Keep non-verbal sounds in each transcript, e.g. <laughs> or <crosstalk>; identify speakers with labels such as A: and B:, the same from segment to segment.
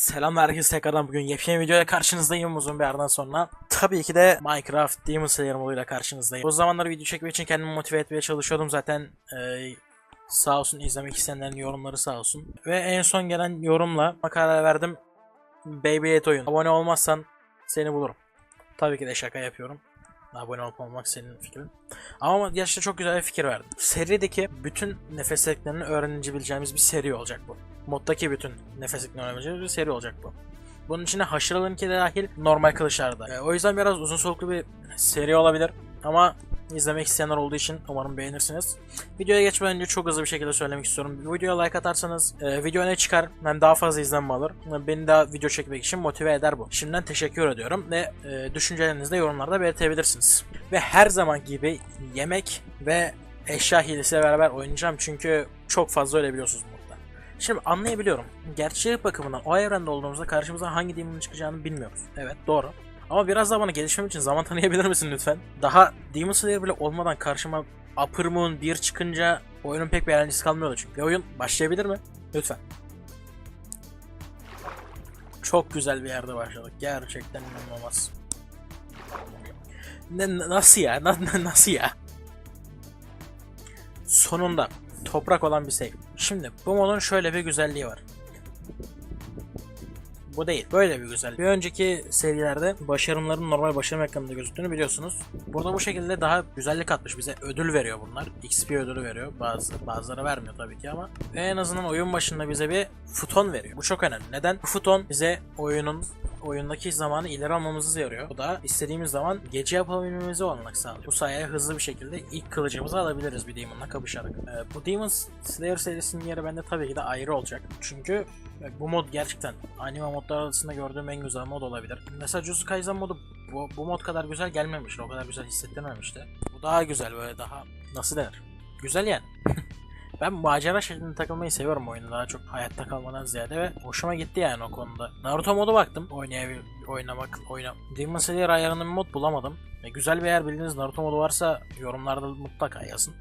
A: Selam herkese tekrardan bugün yepyeni videoya karşınızdayım uzun bir aradan sonra. Tabii ki de Minecraft Demon Slayer moduyla karşınızdayım. O zamanlar video çekmek için kendimi motive etmeye çalışıyordum zaten. eee, sağ olsun izlemek isteyenlerin yorumları sağ olsun. Ve en son gelen yorumla karar verdim. Beyblade oyun. Abone olmazsan seni bulurum. Tabii ki de şaka yapıyorum. Abone olup olmak senin fikrin. Ama gerçekten çok güzel bir fikir verdim. Serideki bütün nefes tekniklerini öğrenebileceğimiz bir seri olacak bu. Moddaki bütün nefes öğrenebileceğimiz bir seri olacak bu. Bunun içine haşıralınki de dahil normal kılıçlar da. E, o yüzden biraz uzun soluklu bir seri olabilir. Ama izlemek isteyenler olduğu için umarım beğenirsiniz. Videoya geçmeden önce çok hızlı bir şekilde söylemek istiyorum. Bir videoya like atarsanız e, video ne çıkar hem daha fazla izlenme alır. E, Beni daha video çekmek için motive eder bu. Şimdiden teşekkür ediyorum ve e, düşüncelerinizi de yorumlarda belirtebilirsiniz. Ve her zaman gibi yemek ve eşya hilesiyle beraber oynayacağım çünkü çok fazla öyle biliyorsunuz modda. Şimdi anlayabiliyorum. Gerçeği bakımından o evrende olduğumuzda karşımıza hangi demon'un çıkacağını bilmiyoruz. Evet doğru. Ama biraz daha bana gelişmem için zaman <laughs> tanıyabilir misin lütfen? Daha Demon Slayer bile olmadan karşıma Upper Moon 1 çıkınca oyunun pek bir eğlencesi kalmıyordu çünkü. Oyun başlayabilir mi? Lütfen. Çok güzel bir yerde başladık. Gerçekten inanılmaz. Ne, nasıl ya? Na- nasıl ya? Sonunda toprak olan bir şey. Şimdi bu modun şöyle bir güzelliği var. Bu değil. Böyle bir güzel. Bir önceki serilerde başarımların normal başarım ekranında gözüktüğünü biliyorsunuz. Burada bu şekilde daha güzellik atmış. Bize ödül veriyor bunlar. XP ödülü veriyor. Bazı bazıları vermiyor tabii ki ama. Ve en azından oyun başında bize bir futon veriyor. Bu çok önemli. Neden? Bu futon bize oyunun oyundaki zamanı ileri almamızı yarıyor. Bu da istediğimiz zaman gece yapabilmemizi olanak sağlıyor. Bu sayede hızlı bir şekilde ilk kılıcımızı alabiliriz bir Demon'la kapışarak. Ee, bu Demon Slayer serisinin yeri bende tabii ki de ayrı olacak. Çünkü e, bu mod gerçekten anime modlar arasında gördüğüm en güzel mod olabilir. Mesela Jujutsu Kaisen modu bu, bu mod kadar güzel gelmemişti. O kadar güzel hissettirmemişti. Bu daha güzel böyle daha nasıl denir? Güzel yani. <laughs> Ben macera şeklinde takılmayı seviyorum oyunda daha çok hayatta kalmadan ziyade ve hoşuma gitti yani o konuda. Naruto modu baktım oynayabil oynamak oyna. Demon Slayer ayarında bir mod bulamadım. E, güzel bir yer bildiğiniz Naruto modu varsa yorumlarda mutlaka yazın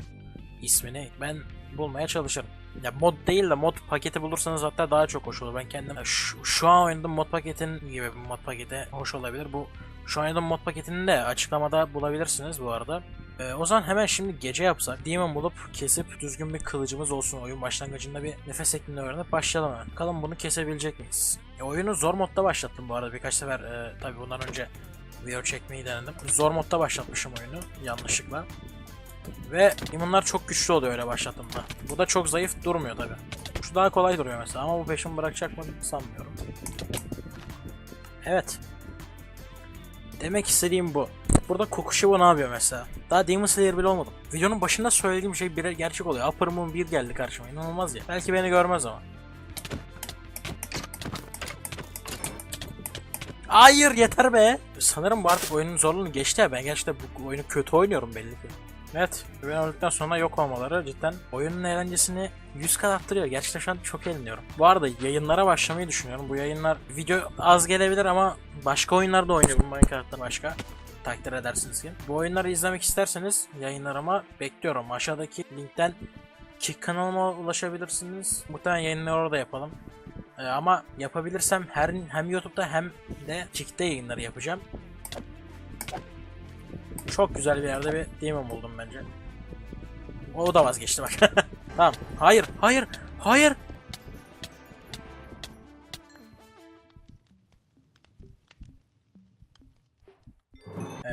A: ismini. Ben bulmaya çalışırım. Ya mod değil de mod paketi bulursanız hatta daha çok hoş olur. Ben kendim şu, şu an oynadığım mod paketin gibi bir mod paketi hoş olabilir. Bu şu an oynadığım mod paketini de açıklamada bulabilirsiniz bu arada. Ee, o zaman hemen şimdi gece yapsak Demon bulup kesip düzgün bir kılıcımız olsun oyun başlangıcında bir nefes şeklinde öğrenip başlayalım hemen. Bakalım bunu kesebilecek miyiz? E, oyunu zor modda başlattım bu arada birkaç sefer e, tabi bundan önce video çekmeyi denedim. Zor modda başlatmışım oyunu yanlışlıkla. Ve imunlar çok güçlü oluyor öyle başlattığımda. Bu da çok zayıf durmuyor tabi. Şu daha kolay duruyor mesela ama bu peşimi bırakacak mı sanmıyorum. Evet. Demek istediğim bu. Burada Kokushiba ne yapıyor mesela? Daha Demon Slayer bile olmadım. Videonun başında söylediğim şey bir gerçek oluyor. Upper Moon 1 geldi karşıma. İnanılmaz ya. Belki beni görmez ama. Hayır yeter be. Sanırım bu artık oyunun zorluğunu geçti ya. Ben gerçekten bu oyunu kötü oynuyorum belli ki. Evet, ben öldükten sonra yok olmaları cidden oyunun eğlencesini 100 kat arttırıyor. Gerçekten şu an çok eğleniyorum. Bu arada yayınlara başlamayı düşünüyorum. Bu yayınlar video az gelebilir ama başka oyunlarda oynuyorum Minecraft'tan başka. Takdir edersiniz ki. Bu oyunları izlemek isterseniz yayınlarıma bekliyorum. Aşağıdaki linkten Kick kanalıma ulaşabilirsiniz. Muhtemelen yayınları orada yapalım. Ee, ama yapabilirsem her hem YouTube'da hem de Kick'te yayınları yapacağım. Çok güzel bir yerde bir demon buldum bence. O da vazgeçti bak. <laughs> tamam. Hayır, hayır, hayır.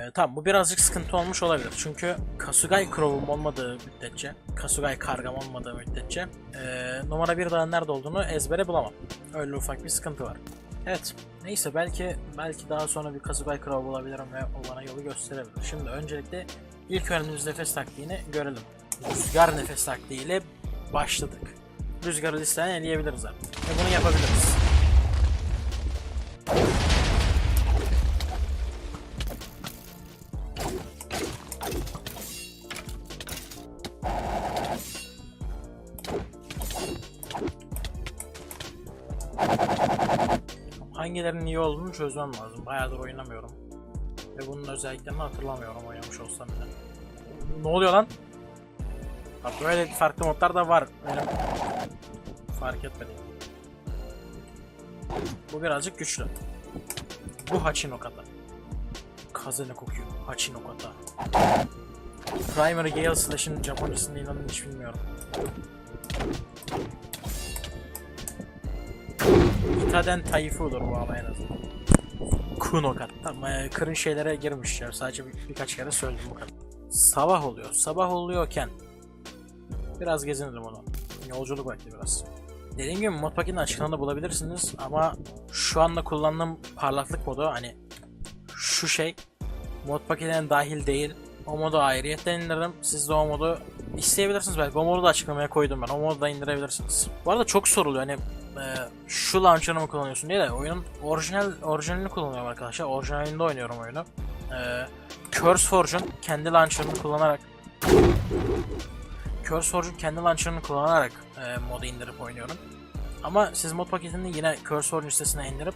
A: Ee, tamam bu birazcık sıkıntı olmuş olabilir. Çünkü Kasugai Crow'um olmadığı müddetçe, Kasugai kargam olmadığı müddetçe ee, numara bir dağın nerede olduğunu ezbere bulamam. Öyle ufak bir sıkıntı var. Evet. Neyse belki belki daha sonra bir Kasugai Crow bulabilirim ve o bana yolu gösterebilir. Şimdi öncelikle ilk öğrendiğimiz nefes taktiğini görelim. Rüzgar nefes taktiğiyle başladık. Rüzgarı listeden eleyebiliriz artık. Ve bunu yapabiliriz. Hangilerinin iyi olduğunu çözmem lazım. Bayağıdır oynamıyorum. Ve bunun özelliklerini hatırlamıyorum oynamış olsam bile. Ne oluyor lan? Bak böyle farklı modlar da var. Benim fark etmedim. Bu birazcık güçlü. Bu Hachinokata. Kazene kokuyor. Hachinokata. Primary Gale Slash'ın Japoncasını inanın hiç bilmiyorum. Itaden Taifu'dur bu ama en azından. Kunokat. Tamam, e, kırın şeylere girmiş ya. Sadece bir, birkaç kere söyledim bu kadar. Sabah oluyor. Sabah oluyorken biraz gezinelim onu. Yolculuk vakti biraz. Dediğim gibi mod paketini açıklamada bulabilirsiniz ama şu anda kullandığım parlaklık modu hani şu şey mod paketine dahil değil. O modu ayrıyetten indiririm. Siz de o modu isteyebilirsiniz belki. O modu da açıklamaya koydum ben. O modu da indirebilirsiniz. Bu arada çok soruluyor hani şu launcher'ı mı kullanıyorsun diye de oyunun orijinal orijinalini kullanıyorum arkadaşlar. Orijinalinde oynuyorum oyunu. E, CurseForge'un kendi launcher'ını kullanarak CurseForge'un kendi launcher'ını kullanarak e, modu indirip oynuyorum. Ama siz mod paketini yine CurseForge sitesine indirip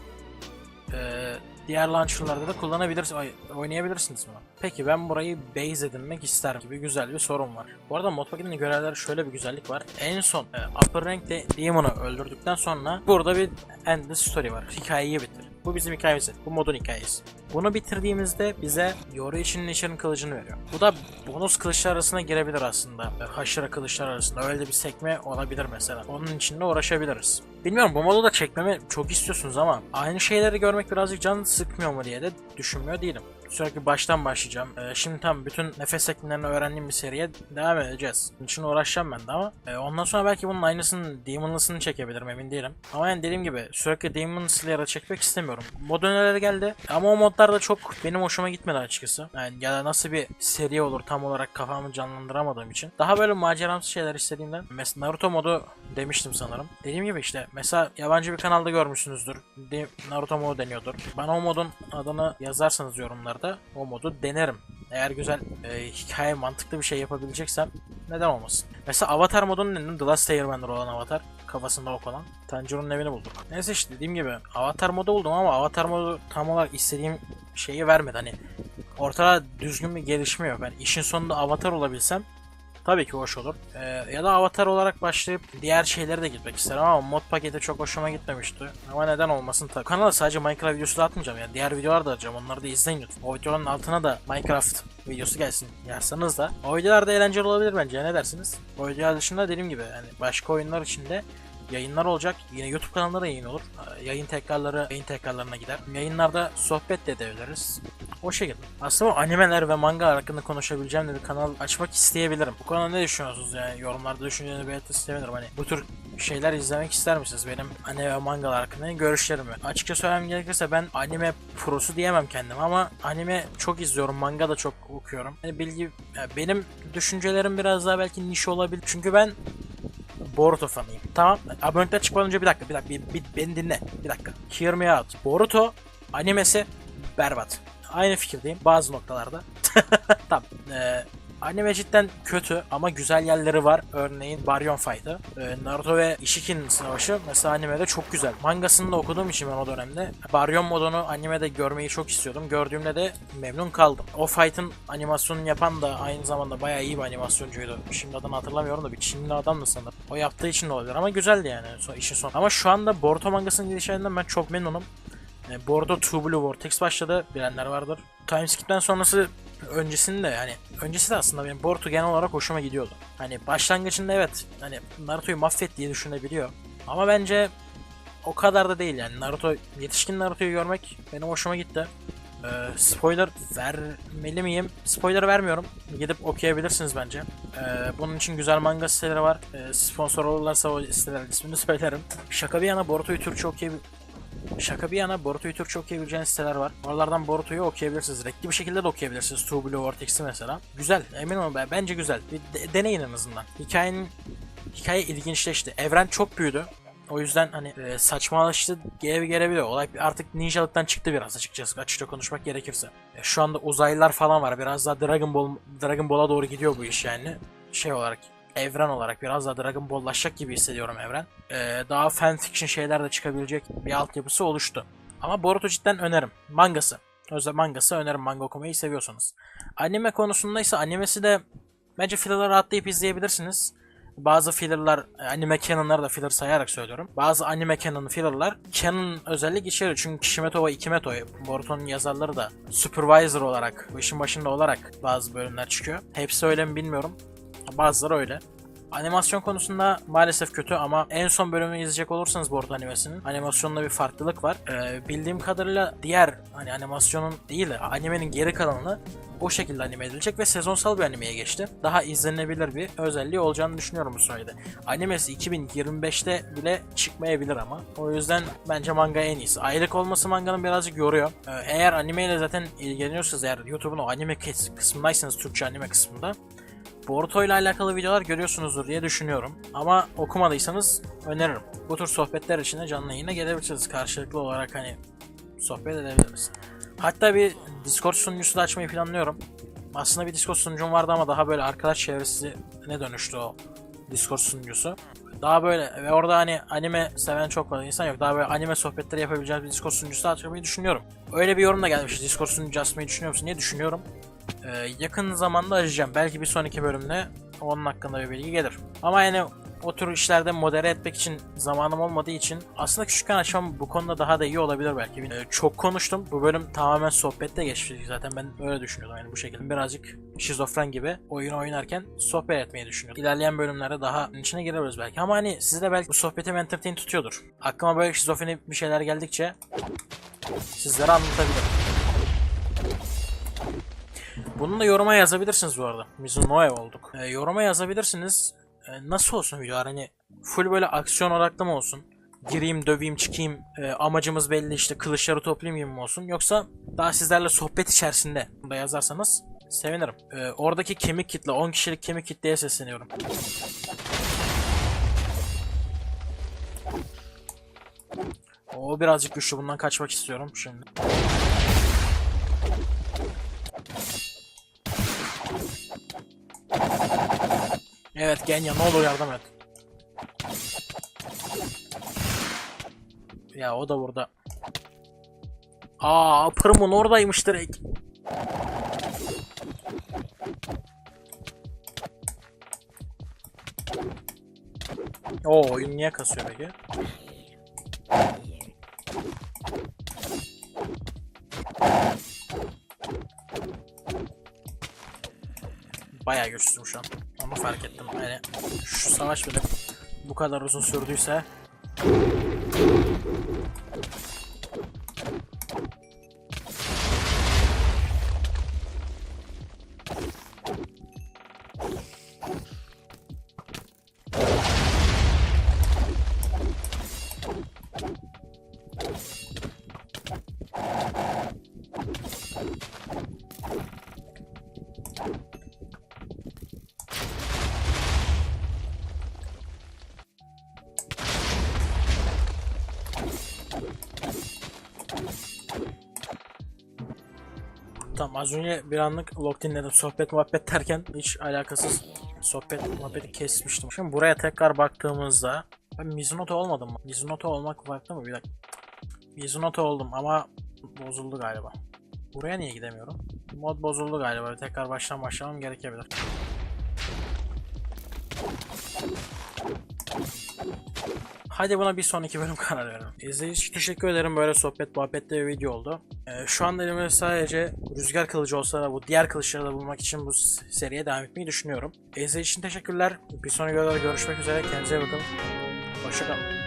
A: e, diğer launcher'larda da kullanabilirsiniz, ay, oynayabilirsiniz bunu. Peki ben burayı base edinmek isterim gibi güzel bir sorun var. Bu arada mod paketinin görevleri şöyle bir güzellik var. En son e, Upper Rank'te Demon'u öldürdükten sonra burada bir endless story var. Hikayeyi bitir. Bu bizim hikayemiz. Bu modun hikayesi. Bunu bitirdiğimizde bize Yoru için Nişan'ın kılıcını veriyor. Bu da bonus kılıçlar arasına girebilir aslında. Haşıra kılıçlar arasında. Öyle bir sekme olabilir mesela. Onun için de uğraşabiliriz. Bilmiyorum bu modu da çekmemi çok istiyorsunuz ama aynı şeyleri görmek birazcık can sıkmıyor mu diye de düşünmüyor değilim. Sürekli baştan başlayacağım. Ee, şimdi tam bütün nefes teknilerini öğrendiğim bir seriye devam edeceğiz. Bunun için uğraşacağım ben de ama e, ondan sonra belki bunun aynısını Demonless'ını çekebilirim emin değilim. Ama yani dediğim gibi sürekli Demon Slayer'ı çekmek istemiyorum. Mod önerileri geldi ama o modlar da çok benim hoşuma gitmedi açıkçası. Yani ya da nasıl bir seri olur tam olarak kafamı canlandıramadığım için. Daha böyle maceramsı şeyler istediğimden. Mesela Naruto modu demiştim sanırım. Dediğim gibi işte mesela yabancı bir kanalda görmüşsünüzdür. Naruto modu deniyordur. Bana o modun adını yazarsanız yorumlarda o modu denerim. Eğer güzel e, hikaye mantıklı bir şey yapabileceksem neden olmasın. Mesela Avatar modunun dedim. The Last Airbender olan Avatar. Kafasında ok olan. Tanjiro'nun evini bulduk. Neyse işte dediğim gibi Avatar modu buldum ama Avatar modu tam olarak istediğim şeyi vermedi. Hani ortada düzgün bir gelişme yok. Yani işin sonunda Avatar olabilsem Tabii ki hoş olur. Ee, ya da avatar olarak başlayıp diğer şeylere de gitmek isterim ama mod paketi çok hoşuma gitmemişti. Ama neden olmasın tabii. Kanala sadece Minecraft videosu da atmayacağım yani. Diğer videolar da atacağım. Onları da izleyin lütfen. O videoların altına da Minecraft videosu gelsin yazsanız da. O videolar da eğlenceli olabilir bence. Ne dersiniz? O videolar dışında dediğim gibi yani başka oyunlar içinde yayınlar olacak. Yine YouTube kanalında da yayın olur. Ee, Yayın tekrarları yayın tekrarlarına gider. Yayınlarda sohbet de edebiliriz. O şekilde. Aslında animeler ve manga hakkında konuşabileceğim de bir kanal açmak isteyebilirim. Bu konuda ne düşünüyorsunuz yani yorumlarda düşüncenizi belirtmek isteyebilirim. Hani bu tür şeyler izlemek ister misiniz? Benim anime ve mangalar hakkında görüşlerimi. Açıkça söylemem gerekirse ben anime prosu diyemem kendim ama anime çok izliyorum, manga da çok okuyorum. Yani bilgi yani benim düşüncelerim biraz daha belki niş olabilir. Çünkü ben Boruto fanıyım. Tamam. Abonelikten çıkmadan önce bir dakika, bir dakika, bir, bir- beni dinle. Bir dakika. Hear me. Boruto animesi berbat. Aynı fikirdeyim bazı noktalarda. <laughs> tamam. Ee, anime cidden kötü ama güzel yerleri var. Örneğin Baryon Fight'ı. Ee, Naruto ve Ishiki'nin savaşı mesela animede çok güzel. Mangasını da okuduğum için ben o dönemde Baryon modunu animede görmeyi çok istiyordum. Gördüğümde de memnun kaldım. O fight'ın animasyonunu yapan da aynı zamanda bayağı iyi bir animasyoncuydu. Şimdi adını hatırlamıyorum da bir Çinli adamdı sanırım. O yaptığı için de olabilir ama güzeldi yani işin sonu. Ama şu anda Boruto mangasının gidişlerinden ben çok memnunum. E, bu arada Two Blue Vortex başladı. Bilenler vardır. Timeskip'ten sonrası öncesinde yani öncesi de aslında benim Boruto genel olarak hoşuma gidiyordu. Hani başlangıcında evet hani Naruto'yu mahvet diye düşünebiliyor. Ama bence o kadar da değil yani. Naruto yetişkin Naruto'yu görmek benim hoşuma gitti. Ee, spoiler vermeli miyim? Spoiler vermiyorum. Gidip okuyabilirsiniz bence. Ee, bunun için güzel manga siteleri var. Ee, sponsor olurlarsa o sitelerin ismini <laughs> söylerim. Şaka bir yana Boruto'yu Türkçe okuyabilir Şaka bir yana Boruto'yu Türkçe okuyabileceğiniz siteler var. Oralardan Boruto'yu okuyabilirsiniz. Renkli bir şekilde de okuyabilirsiniz. Two Blue Vortex'i mesela. Güzel. Emin olun ben- bence güzel. Bir de- deneyin en azından. Hikayenin hikaye ilginçleşti. Evren çok büyüdü. O yüzden hani e, saçmalaştı gere gelebiliyor. Olay artık ninjalıktan çıktı biraz açıkçası. Açıkça konuşmak gerekirse. E, şu anda uzaylılar falan var. Biraz daha Dragon Ball Dragon Ball'a doğru gidiyor bu iş yani. Şey olarak evren olarak biraz daha Dragon Ball'laşacak gibi hissediyorum evren. Ee, daha fanfiction şeyler de çıkabilecek bir altyapısı oluştu. Ama Boruto cidden önerim. Mangası. Özellikle mangası önerim manga okumayı seviyorsanız. Anime konusunda ise animesi de bence filaları atlayıp izleyebilirsiniz. bazı filler'lar e, anime canon'ları da filler sayarak söylüyorum. Bazı anime canon filler'lar canon özellik içeriyor. Çünkü Kishimoto ve Ikimoto Boruto'nun yazarları da supervisor olarak, bu işin başında olarak bazı bölümler çıkıyor. Hepsi öyle mi bilmiyorum. Bazıları öyle. Animasyon konusunda maalesef kötü ama en son bölümü izleyecek olursanız Boruto animesinin animasyonunda bir farklılık var. Ee, bildiğim kadarıyla diğer hani animasyonun değil de animenin geri kalanını o şekilde anime edilecek ve sezonsal bir animeye geçti. Daha izlenebilir bir özelliği olacağını düşünüyorum bu sayede. Animesi 2025'te bile çıkmayabilir ama. O yüzden bence manga en iyisi. Aylık olması manganın birazcık yoruyor. Ee, eğer animeyle zaten ilgileniyorsanız eğer YouTube'un o anime kısmındaysanız Türkçe anime kısmında Boruto ile alakalı videolar görüyorsunuzdur diye düşünüyorum. Ama okumadıysanız öneririm. Bu tür sohbetler için de canlı yayına gelebilirsiniz. Karşılıklı olarak hani sohbet edebiliriz. Hatta bir Discord sunucusu da açmayı planlıyorum. Aslında bir Discord sunucum vardı ama daha böyle arkadaş çevresine dönüştü o Discord sunucusu. Daha böyle ve orada hani anime seven çok fazla insan yok. Daha böyle anime sohbetleri yapabileceğimiz bir Discord sunucusu açmayı düşünüyorum. Öyle bir yorum da gelmiş. Discord sunucu açmayı düşünüyor musun diye düşünüyorum. Ee, yakın zamanda arayacağım. Belki bir sonraki bölümde onun hakkında bir bilgi gelir. Ama yani o tür işlerde modere etmek için zamanım olmadığı için aslında küçükken açmam bu konuda daha da iyi olabilir belki. Ee, çok konuştum. Bu bölüm tamamen sohbette geçti zaten ben öyle düşünüyordum yani bu şekilde. Birazcık şizofren gibi oyun oynarken sohbet etmeyi düşünüyordum. İlerleyen bölümlerde daha içine girebiliriz belki. Ama hani sizi de belki bu sohbeti entertain tutuyordur. Aklıma böyle şizofreni bir şeyler geldikçe sizlere anlatabilirim. Bunu da yoruma yazabilirsiniz bu arada. Mizuno'ya olduk. E, yoruma yazabilirsiniz. E, nasıl olsun videolar hani full böyle aksiyon odaklı mı olsun? Gireyim, döveyim, çıkayım. e, amacımız belli işte kılıçları toplayayım gibi mi olsun? Yoksa daha sizlerle sohbet içerisinde da yazarsanız sevinirim. E, oradaki kemik kitle, 10 kişilik kemik kitleye sesleniyorum. O birazcık güçlü. Bundan kaçmak istiyorum şimdi. Evet Genya ne olur yardım et. Ya o da burada. Aa Pırmın oradaymış direkt. Oo oyun niye kasıyor peki? Bayağı güçsüzüm şu an. Onu fark ettim. Yani şu savaş bile bu kadar uzun sürdüyse Tamam az önce bir anlık log dinledim sohbet muhabbet derken hiç alakasız sohbet muhabbeti kesmiştim. Şimdi buraya tekrar baktığımızda ben Mizunoto olmadım mı? Mizunoto olmak farklı mı? Bir dakika. Mizunoto oldum ama bozuldu galiba. Buraya niye gidemiyorum? Mod bozuldu galiba. Tekrar baştan başlamam gerekebilir. Hadi buna bir sonraki bölüm <laughs> karar verelim. İzlediğiniz için teşekkür ederim. Böyle sohbet muhabbette bir video oldu. Ee, şu anda elimde sadece rüzgar kılıcı olsa da bu diğer kılıçları da bulmak için bu seriye devam etmeyi düşünüyorum. İzlediğiniz için teşekkürler. Bir sonraki videoda görüşmek üzere. Kendinize iyi bakın. Hoşçakalın.